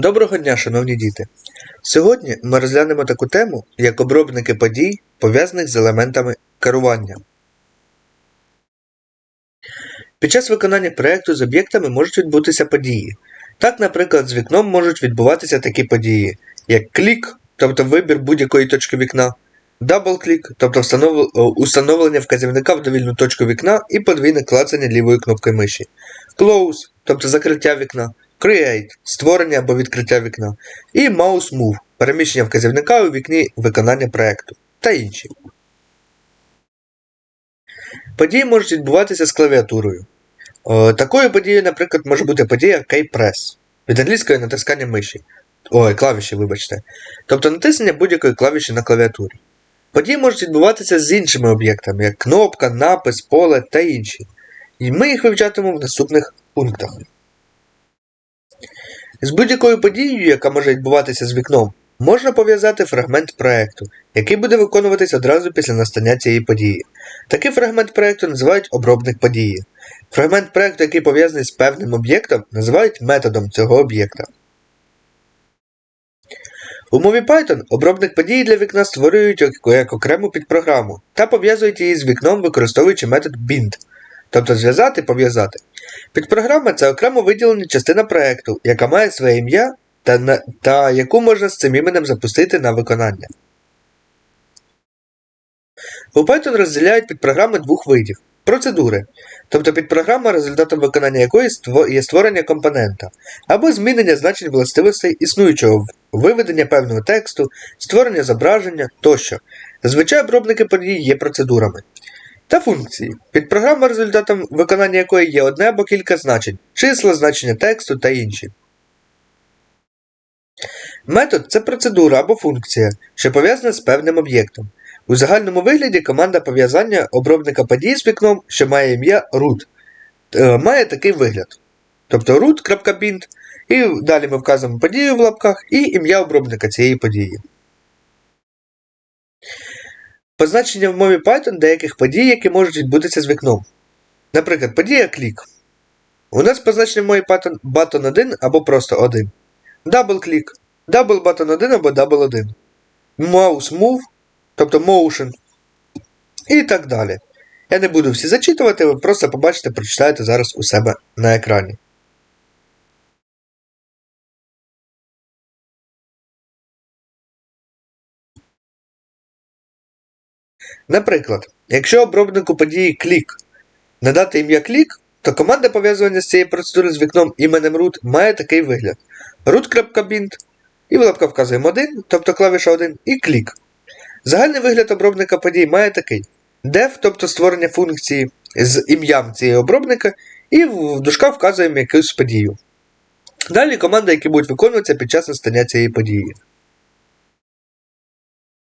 Доброго дня, шановні діти! Сьогодні ми розглянемо таку тему, як обробники подій, пов'язаних з елементами керування. Під час виконання проєкту з об'єктами можуть відбутися події. Так, наприклад, з вікном можуть відбуватися такі події, як клік, тобто вибір будь-якої точки вікна, дабл-клік, тобто установлення вказівника в довільну точку вікна і подвійне клацання лівої кнопки миші, close, тобто закриття вікна, Create створення або відкриття вікна, і Mouse Move переміщення вказівника у вікні виконання проекту та інші. Події можуть відбуватися з клавіатурою. Такою подією, наприклад, може бути подія Keypress від англійської натискання миші. Ой, клавіші, вибачте. Тобто натиснення будь-якої клавіші на клавіатурі. Події можуть відбуватися з іншими об'єктами, як кнопка, напис, поле та інші. І ми їх вивчатимемо в наступних пунктах. З будь-якою подією, яка може відбуватися з вікном, можна пов'язати фрагмент проекту, який буде виконуватись одразу після настання цієї події. Такий фрагмент проекту називають обробник події. Фрагмент проекту, який пов'язаний з певним об'єктом, називають методом цього об'єкта. У мові Python обробник події для вікна створюють як, окрему підпрограму та пов'язують її з вікном, використовуючи метод bind, тобто зв'язати пов'язати. Підпрограма це окремо виділена частина проекту, яка має своє ім'я та, на- та яку можна з цим іменем запустити на виконання. У Python розділяють підпрограми двох видів процедури, тобто підпрограма, результатом виконання якої є створення компонента, або змінення значень властивостей існуючого виведення певного тексту, створення зображення тощо. Зазвичай обробники подій є процедурами. Та функції. Підпрограма, результатом виконання якої є одне або кілька значень, числа, значення тексту та інші. Метод це процедура або функція, що пов'язана з певним об'єктом. У загальному вигляді команда пов'язання обробника подій з вікном, що має ім'я root, е, має такий вигляд. Тобто root.bind, і далі ми вказуємо подію в лапках і ім'я обробника цієї події. Позначення в мові Python деяких подій, які можуть відбутися з вікном. Наприклад, подія клік. У нас позначення в мові Python button 1 або просто 1. Double клік. Double button 1 або double 1. Mouse move, тобто motion. І так далі. Я не буду всі зачитувати, ви просто побачите, прочитаєте зараз у себе на екрані. Наприклад, якщо обробнику події клік надати ім'я клік, то команда пов'язування з цієї процедури з вікном іменем root має такий вигляд: root.bind, і в лапках вказуємо 1, тобто клавіша 1, і клік. Загальний вигляд обробника подій має такий: def, тобто створення функції з ім'ям цієї обробника, і в дужках вказуємо якусь подію. Далі команди, які будуть виконуватися під час настання цієї події.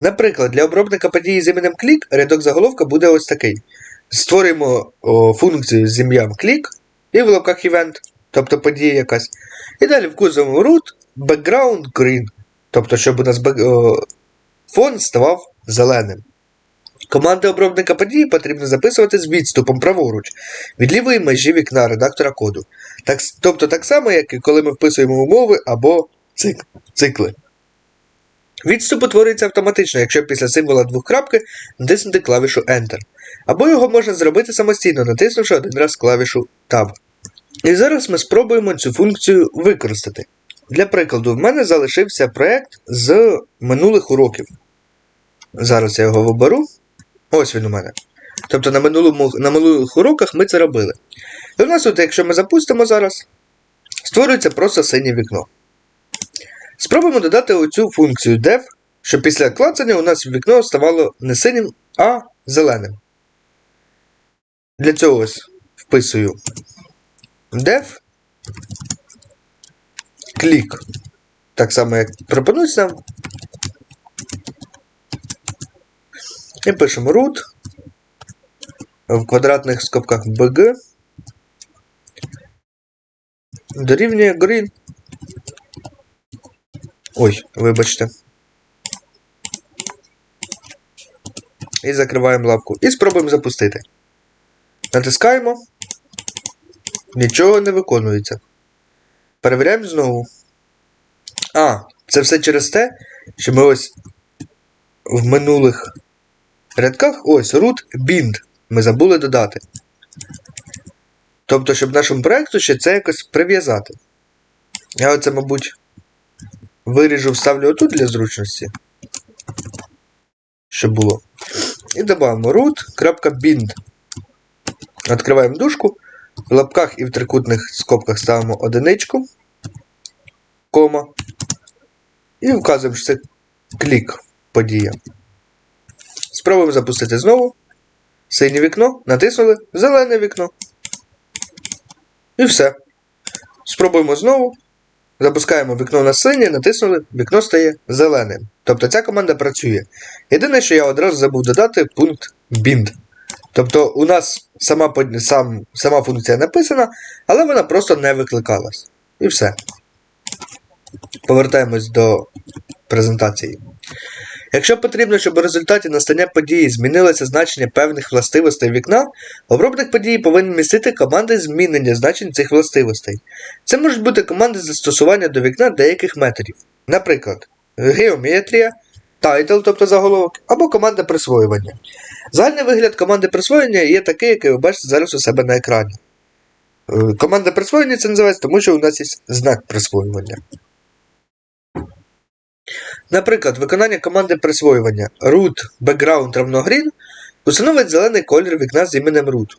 Наприклад, для обробника події з іменем клік рядок заголовка буде ось такий. Створюємо о, функцію з ім'ям клік і в лапках event, тобто подія якась. І далі вказуємо root background green, тобто, щоб у нас фон ставав зеленим. Команди обробника події потрібно записувати з відступом праворуч від лівої межі вікна редактора коду. Так, тобто так само, як і коли ми вписуємо умови або цик- цикли. Відступ утворюється автоматично, якщо після символа двокрапки натиснути клавішу Enter. Або його можна зробити самостійно, натиснувши один раз клавішу Tab. І зараз ми спробуємо цю функцію використати. Для прикладу, в мене залишився проєкт з минулих уроків. Зараз я його виберу. Ось він у мене. Тобто на, минулому, на минулих уроках ми це робили. І у нас, от, якщо ми запустимо зараз, створюється просто синє вікно. Спробуємо додати оцю функцію def, щоб після клацання у нас вікно ставало не синім, а зеленим. Для цього ось вписую def клік. Так само, як пропонується нам. І пишемо root в квадратних скобках bg дорівнює green. Ой, вибачте. І закриваємо лапку. І спробуємо запустити. Натискаємо. Нічого не виконується. Перевіряємо знову. А, це все через те, що ми ось в минулих рядках ось root bind ми забули додати. Тобто, щоб нашому проєкту ще це якось прив'язати. Я оце, мабуть, виріжу, вставлю отут для зручності. Щоб було. І додамо root.bind. Відкриваємо дужку. В лапках і в трикутних скобках ставимо одиничку, кома. І вказуємо, що це клік подія. Спробуємо запустити знову. Синє вікно, натиснули, зелене вікно. І все. Спробуємо знову. Запускаємо вікно на синє, натиснули, вікно стає зеленим. Тобто ця команда працює. Єдине, що я одразу забув додати пункт bind. Тобто у нас сама, сам, сама функція написана, але вона просто не викликалась. І все. Повертаємось до презентації. Якщо потрібно, щоб у результаті настання події змінилося значення певних властивостей вікна, обробник події повинен містити команди змінення значень цих властивостей. Це можуть бути команди застосування до вікна деяких методів. Наприклад, геометрія, title, тобто заголовок, або команда присвоювання. Загальний вигляд команди присвоєння є такий, який ви бачите зараз у себе на екрані. Е, Команда присвоєння це називається, тому що у нас є знак присвоювання. Наприклад, виконання команди присвоювання root background равно green установить зелений колір вікна з іменем root.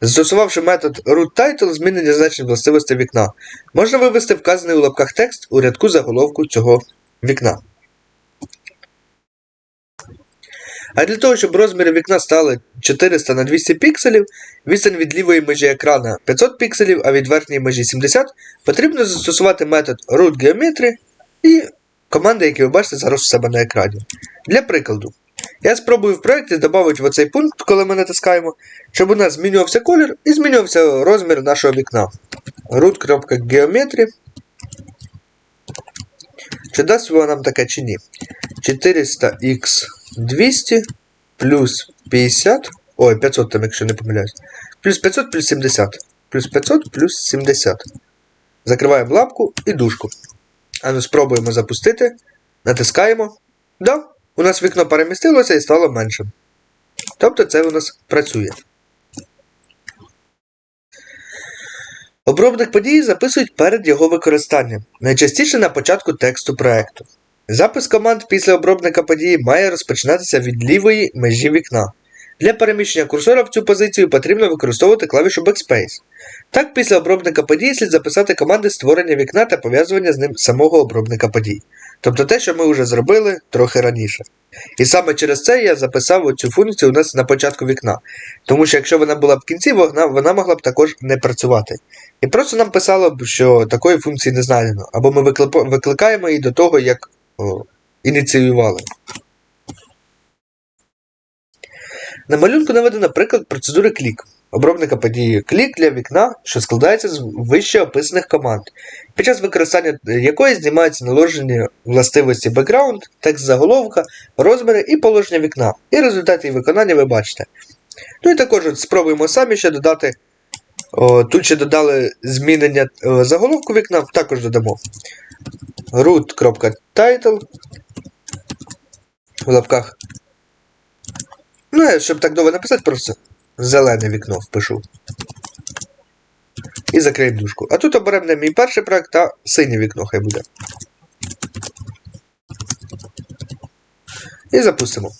Застосувавши метод rootTitle змінення значень властивостей вікна, можна вивести вказаний у лапках текст у рядку заголовку цього вікна. А для того, щоб розміри вікна стали 400 на 200 пікселів, відстань від лівої межі екрана 500 пікселів, а від верхньої межі 70, потрібно застосувати метод rootGeometry і команди, які ви бачите зараз у себе на екрані. Для прикладу, я спробую в проєкті додати в оцей пункт, коли ми натискаємо, щоб у нас змінювався колір і змінювався розмір нашого вікна. root.geometry. Чи дасть воно нам таке чи ні? 400x200 плюс 50. Ой, 500 там, якщо не помиляюсь. Плюс 500 плюс 70. Плюс 500 плюс 70. Закриваємо лапку і дужку. А ну спробуємо запустити. Натискаємо. Да, у нас вікно перемістилося і стало меншим. Тобто це у нас працює. Обробник події записують перед його використанням, найчастіше на початку тексту проекту. Запис команд після обробника події має розпочинатися від лівої межі вікна. Для переміщення курсора в цю позицію потрібно використовувати клавішу Backspace. Так, після обробника подій слід записати команди створення вікна та пов'язування з ним самого обробника подій. Тобто те, що ми вже зробили трохи раніше. І саме через це я записав цю функцію у нас на початку вікна. Тому що якщо вона була б в кінці вогна, вона могла б також не працювати. І просто нам писало б, що такої функції не знайдено. Або ми викликаємо її до того, як о, ініціювали. На малюнку наведено приклад процедури клік. Обробника події клік для вікна, що складається з вище описаних команд, під час використання якої знімаються наложені властивості background, текст заголовка, розміри і положення вікна. І результат її виконання ви бачите. Ну і також от спробуємо самі ще додати. О, тут ще додали змінення о, заголовку вікна, також додамо root.title в лапках. Ну, щоб так довго написати, просто зелене вікно впишу. І закриємо дужку. А тут оберемо мій перший проект, а синє вікно хай буде. І запустимо.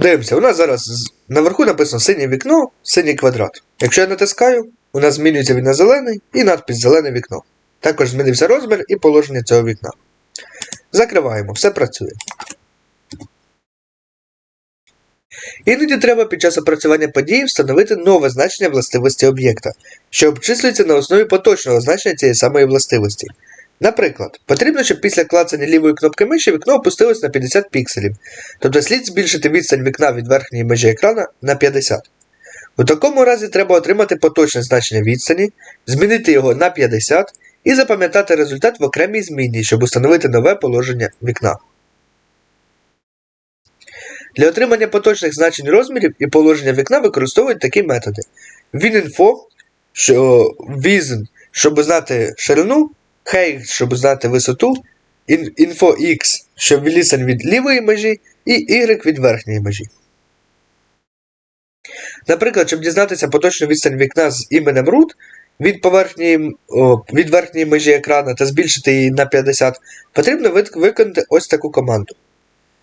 Дивимося, у нас зараз наверху написано синє вікно, синій квадрат. Якщо я натискаю, у нас змінюється він на зелений і надпис зелене вікно. Також змінився розмір і положення цього вікна. Закриваємо, все працює. Іноді треба під час опрацювання події встановити нове значення властивості об'єкта, що обчислюється на основі поточного значення цієї самої властивості. Наприклад, потрібно, щоб після клацання лівої кнопки миші вікно опустилось на 50 пікселів, тобто слід збільшити відстань вікна від верхньої межі екрана на 50. У такому разі треба отримати поточне значення відстані, змінити його на 50 і запам'ятати результат в окремій зміні, щоб установити нове положення вікна. Для отримання поточних значень розмірів і положення вікна використовують такі методи. WinInfo, що Vision, щоб знати ширину, height, щоб знати висоту, in- x, щоб відстань від лівої межі, і y від верхньої межі. Наприклад, щоб дізнатися поточну відстань вікна з іменем root від, поверхньої, о, від верхньої межі екрана та збільшити її на 50, потрібно виконати ось таку команду.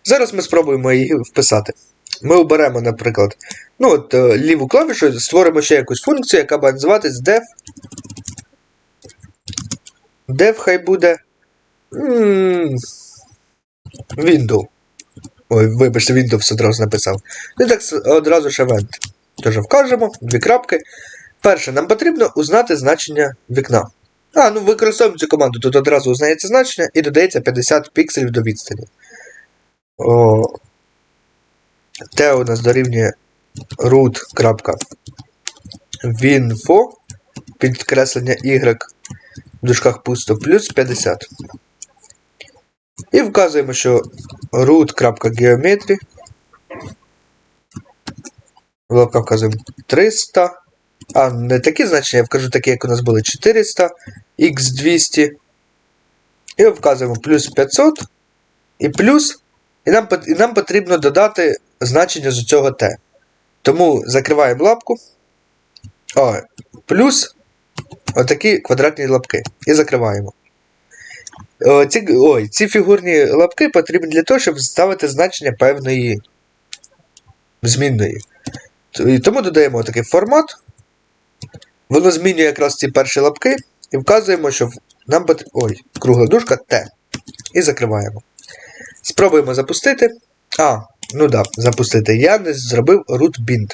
Зараз ми спробуємо її вписати. Ми оберемо, наприклад, ну от, е, ліву клавішу, створимо ще якусь функцію, яка буде називатись def. Def хай буде. Window. Ой, вибачте, Windows одразу написав. І так одразу ж event. Тож вкажемо, дві крапки. Перше, нам потрібно узнати значення вікна. А, ну використовуємо цю команду. Тут одразу узнається значення і додається 50 пікселів до відстані. О, те у нас дорівнює root.winfo підкреслення y в дужках пусто плюс 50. І вказуємо, що root.geometry в вказуємо 300. А, не такі значення, я вкажу такі, як у нас були 400, x200. І вказуємо плюс 500 і плюс. І нам, і нам потрібно додати значення з цього t. Тому закриваємо лапку. О, плюс отакі квадратні лапки. І закриваємо. О, ці, ой, ці фігурні лапки потрібні для того, щоб ставити значення певної змінної. І тому додаємо такий формат. Воно змінює якраз ці перші лапки. І вказуємо, що нам потрібно. Ой, кругла дужка Т. І закриваємо. Спробуємо запустити. А, ну да, запустити. Я не зробив root bind.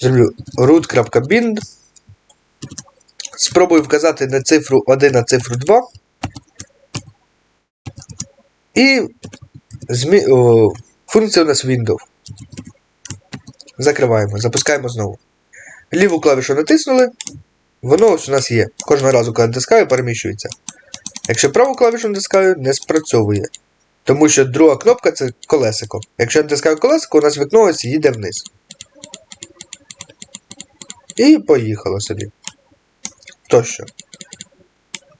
Зроблю root.bind. Спробую вказати не цифру 1, а цифру 2. І змі... О, функція у нас window. Закриваємо, запускаємо знову. Ліву клавішу натиснули. Воно ось у нас є. Кожного разу, коли натискаю, переміщується. Якщо праву клавішу натискаю, не спрацьовує. Тому що друга кнопка це колесико. Якщо я натискаю колесико, у нас вікно ось їде вниз. І поїхало собі. Тощо.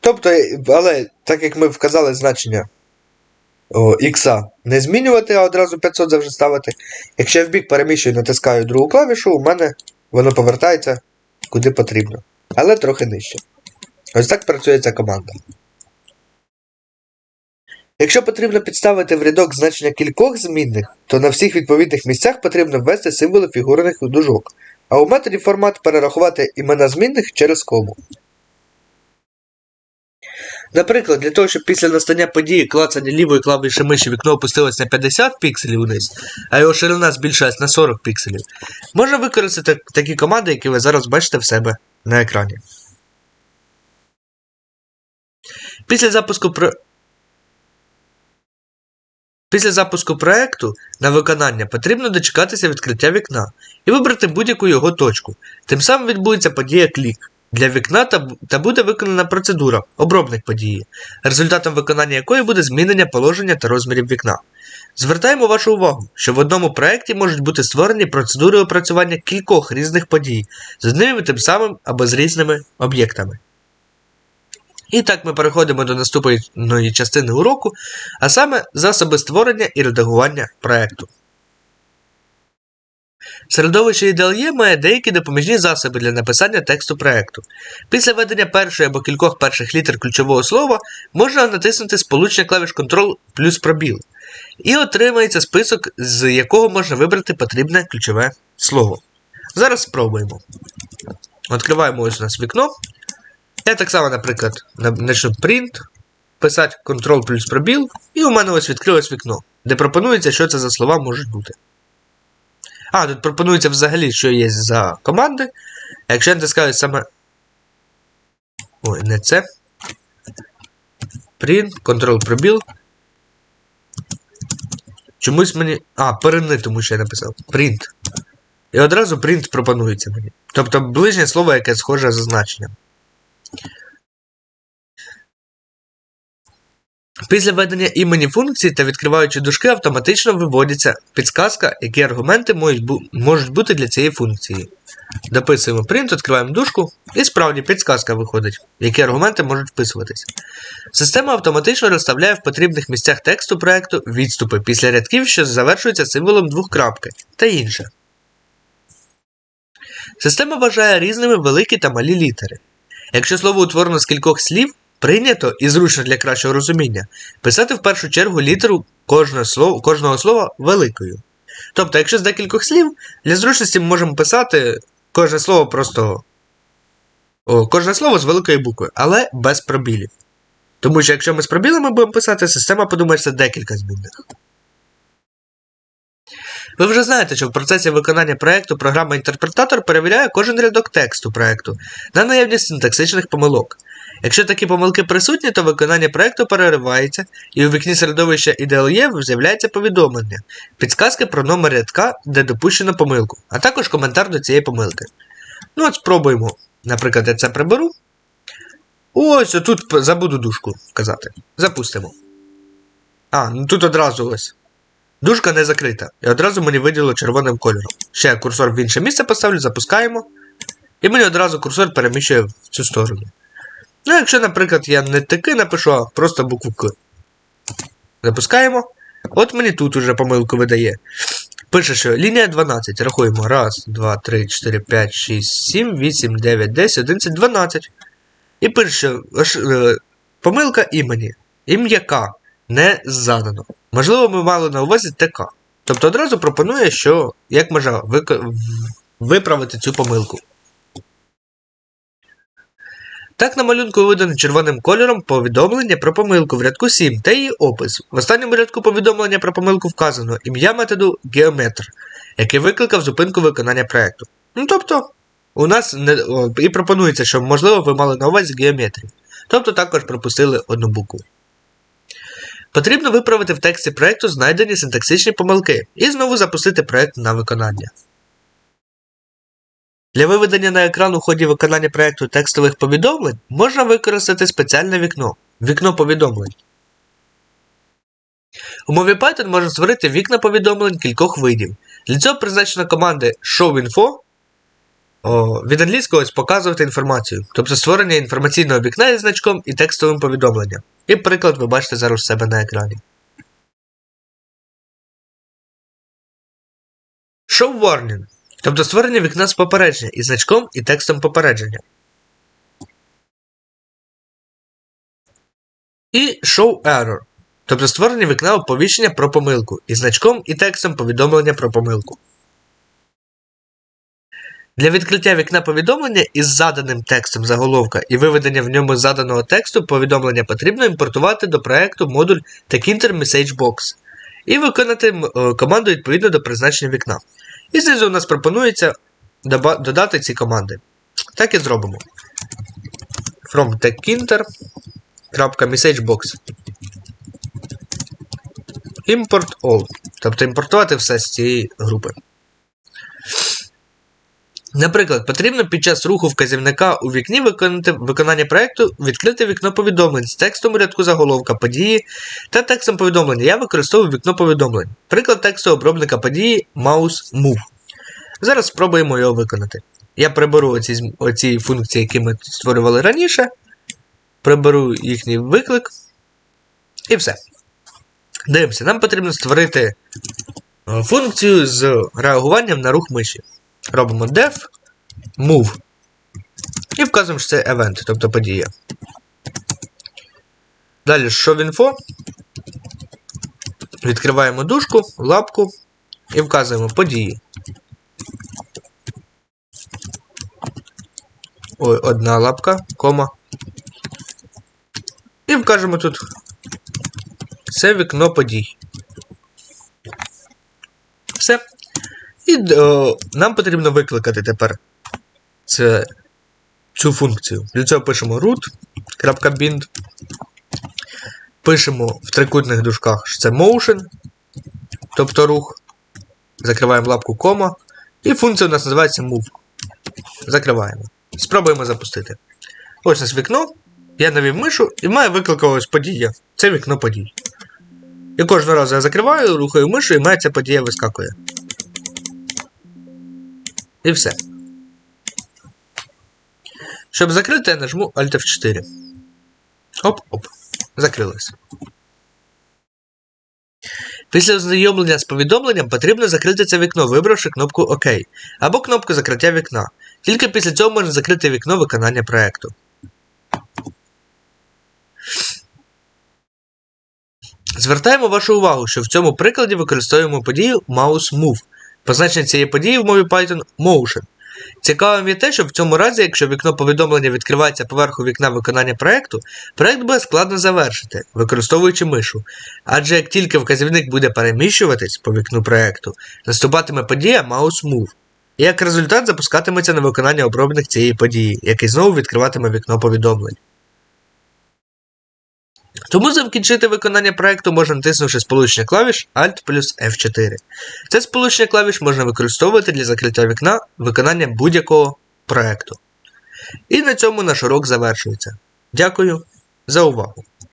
Тобто, але так як ми вказали значення о, не змінювати, а одразу 500 завжди ставити. Якщо я в бік переміщую і натискаю другу клавішу, у мене воно повертається куди потрібно. Але трохи нижче. Ось так працює ця команда. Якщо потрібно підставити в рядок значення кількох змінних, то на всіх відповідних місцях потрібно ввести символи фігурних дужок, а у методі формат перерахувати імена змінних через кому. Наприклад, для того, щоб після настання події клацання лівої клавіші миші вікно опустилось на 50 пікселів вниз, а його ширина збільшилась на 40 пікселів, можна використати такі команди, які ви зараз бачите в себе на екрані. Після запуску. Після запуску проекту на виконання потрібно дочекатися відкриття вікна і вибрати будь-яку його точку. Тим самим відбудеться подія клік для вікна та, буде виконана процедура обробник події, результатом виконання якої буде змінення положення та розмірів вікна. Звертаємо вашу увагу, що в одному проєкті можуть бути створені процедури опрацювання кількох різних подій з одним і тим самим або з різними об'єктами. І так ми переходимо до наступної частини уроку, а саме засоби створення і редагування проєкту. Середовище IDLE має деякі допоміжні засоби для написання тексту проєкту. Після введення першої або кількох перших літер ключового слова можна натиснути сполучення клавіш Ctrl плюс пробіл. І отримається список, з якого можна вибрати потрібне ключове слово. Зараз спробуємо. Відкриваємо ось у нас вікно. Я так само, наприклад, на- начну print, писати Ctrl плюс пробіл, і у мене ось відкрилось вікно, де пропонується, що це за слова можуть бути. А, тут пропонується взагалі, що є за команди. Якщо я натискаю саме. Ой, не це. Print, Ctrl пробіл. Чомусь мені. А, перени, тому що я написав. Print. І одразу print пропонується мені. Тобто ближнє слово, яке схоже за значенням. Після введення імені функції та відкриваючи дужки, автоматично виводиться підсказка, які аргументи можуть, бути для цієї функції. Дописуємо print, відкриваємо дужку, і справді підсказка виходить, які аргументи можуть вписуватись. Система автоматично розставляє в потрібних місцях тексту проекту відступи після рядків, що завершуються символом двохкрапки та інше. Система вважає різними великі та малі літери. Якщо слово утворено з кількох слів, прийнято і зручно для кращого розуміння писати в першу чергу літеру кожного слова, кожного слова великою. Тобто, якщо з декількох слів, для зручності ми можемо писати кожне слово просто. О, кожне слово з великої букви, але без пробілів. Тому що якщо ми з пробілами будемо писати, система подумає, що це декілька змінних. Ви вже знаєте, що в процесі виконання проєкту програма-інтерпретатор перевіряє кожен рядок тексту проєкту на наявність синтаксичних помилок. Якщо такі помилки присутні, то виконання проєкту переривається, і у вікні середовища IDLE з'являється повідомлення, підсказки про номер рядка, де допущено помилку, а також коментар до цієї помилки. Ну от спробуємо. Наприклад, я це приберу. Ось отут забуду дужку вказати. Запустимо. А, ну тут одразу ось. Дужка не закрита. І одразу мені виділило червоним кольором. Ще я курсор в інше місце поставлю, запускаємо. І мені одразу курсор переміщує в цю сторону. Ну, якщо, наприклад, я не таки напишу, а просто букву К. Запускаємо. От мені тут уже помилку видає. Пише, що лінія 12. Рахуємо. Раз, 2, 3, 4, 5, 6, 7, 8, 9, 10, 11, 12. І пише, що е, помилка імені. Ім'яка не задано. Можливо, ми мали на увазі ТК. Тобто одразу пропонує, що як можна вик- виправити цю помилку. Так на малюнку видано червоним кольором повідомлення про помилку в рядку 7 та її опис. В останньому рядку повідомлення про помилку вказано ім'я методу Geometr, який викликав зупинку виконання проєкту. Ну тобто, у нас не, і пропонується, що можливо ви мали на увазі геометрію. Тобто також пропустили одну букву. Потрібно виправити в тексті проєкту знайдені синтаксичні помилки і знову запустити проєкт на виконання. Для виведення на екран у ході виконання проєкту текстових повідомлень можна використати спеціальне вікно вікно повідомлень. У мові Python можна створити вікна повідомлень кількох видів. Для цього призначена команда showInfo від англійського ось показувати інформацію, тобто створення інформаційного вікна із значком і текстовим повідомленням. І приклад ви бачите зараз у себе на екрані. Show warning, тобто створення вікна з попередження із значком і текстом попередження. І show error, тобто створення вікна оповіщення про помилку із значком і текстом повідомлення про помилку. Для відкриття вікна повідомлення із заданим текстом заголовка і виведення в ньому заданого тексту повідомлення потрібно імпортувати до проекту модуль Tekinter Message Box і виконати е, команду відповідно до призначення вікна. І знизу у нас пропонується додати ці команди. Так і зробимо. From tekinter.messagebox Import all. Тобто імпортувати все з цієї групи. Наприклад, потрібно під час руху вказівника у вікні виконати виконання проєкту відкрити вікно повідомлень з текстом у рядку заголовка події та текстом повідомлення. Я використовую вікно повідомлень. Приклад тексту обробника події mouse move. Зараз спробуємо його виконати. Я приберу оці, оці функції, які ми створювали раніше. Приберу їхній виклик. І все. Дивимося, нам потрібно створити е, функцію з реагуванням на рух миші. Робимо def move. І вказуємо, що це event, тобто подія. Далі showInfo. Відкриваємо дужку, лапку і вказуємо події. Ой, одна лапка, кома. І вкажемо тут. Це вікно подій. Все. І о, нам потрібно викликати тепер це, цю функцію. Для цього пишемо root.bind. Пишемо в трикутних дужках, що це motion, тобто рух. Закриваємо лапку кома. І функція у нас називається move. Закриваємо. Спробуємо запустити. Ось у нас вікно. я навів мишу і мене викликалась подія. Це вікно подій. І кожного разу я закриваю, рухаю мишу, і мене ця подія вискакує. І все. Щоб закрити, я нажму Alt F4. Оп-оп. Закрилось. Після ознайомлення з повідомленням потрібно закрити це вікно, вибравши кнопку ОК або кнопку закриття вікна. Тільки після цього можна закрити вікно виконання проекту. Звертаємо вашу увагу, що в цьому прикладі використовуємо подію mouse move. Позначення цієї події в мові Python motion. Цікавим є те, що в цьому разі, якщо вікно повідомлення відкривається поверху вікна виконання проекту, проект буде складно завершити, використовуючи мишу. Адже як тільки вказівник буде переміщуватись по вікну проекту, наступатиме подія mouse move. І як результат запускатиметься на виконання обробник цієї події, який знову відкриватиме вікно повідомлень. Тому закінчити виконання проекту можна натиснувши сполучення клавіш Alt плюс F4. Це сполучення клавіш можна використовувати для закриття вікна виконання будь-якого проекту. І на цьому наш урок завершується. Дякую за увагу!